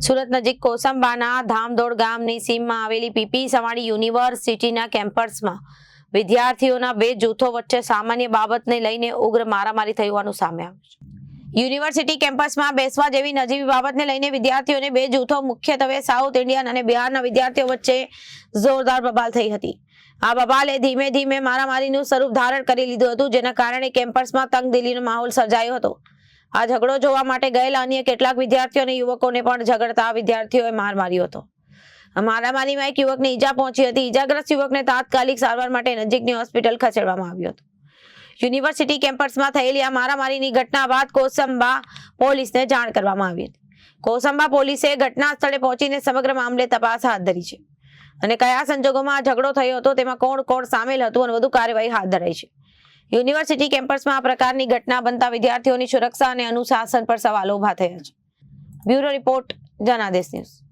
સુરત નજીક કોસંબાના ધામદોડ ગામની સીમમાં આવેલી પીપી સવાણી યુનિવર્સિટીના કેમ્પસમાં વિદ્યાર્થીઓના બે જૂથો વચ્ચે સામાન્ય બાબતને લઈને ઉગ્ર મારામારી થઈ હોવાનું સામે આવ્યું છે. યુનિવર્સિટી કેમ્પસમાં બેસવા જેવી નજીવી બાબતને લઈને વિદ્યાર્થીઓને બે જૂથો, મુખ્યત્વે સાઉથ ઇન્ડિયન અને બિહારના વિદ્યાર્થીઓ વચ્ચે જોરદાર બબાલ થઈ હતી. આ બબાલે ધીમે ધીમે મારામારીનું સ્વરૂપ ધારણ કરી લીધું હતું, જેના કારણે કેમ્પસમાં તંગદિલીનો માહોલ સર્જાયો હતો. આ ઝઘડો જોવા માટે ગયેલા અન્ય કેટલાક વિદ્યાર્થીઓ અને યુવકોને પણ ઝઘડતા વિદ્યાર્થીઓએ માર માર્યો હતો. મારામારીમાં એક યુવકને ઈજા પહોંચી હતી. ઈજાગ્રસ્ત યુવકને તાત્કાલિક સારવાર માટે નજીકની હોસ્પિટલ ખસેડવામાં આવ્યો હતો. યુનિવર્સિટી કેમ્પસમાં થયેલી આ મારામારીની ઘટના બાદ કોસંબા પોલીસને જાણ કરવામાં આવી હતી. કોસંબા પોલીસે ઘટના સ્થળે પહોંચીને સમગ્ર મામલે તપાસ હાથ ધરી છે. અને કયા સંજોગોમાં આ ઝઘડો થયો હતો તેમાં કોણ કોણ સામેલ હતું અને વધુ કાર્યવાહી હાથ ધરાઈ છે. યુનિવર્સિટી કેમ્પસમાં આ પ્રકારની ઘટના બનતા વિદ્યાર્થીઓની સુરક્ષા અને અનુશાસન પર સવાલો ઊભા થયા છે. Bureau report, Janadesh news.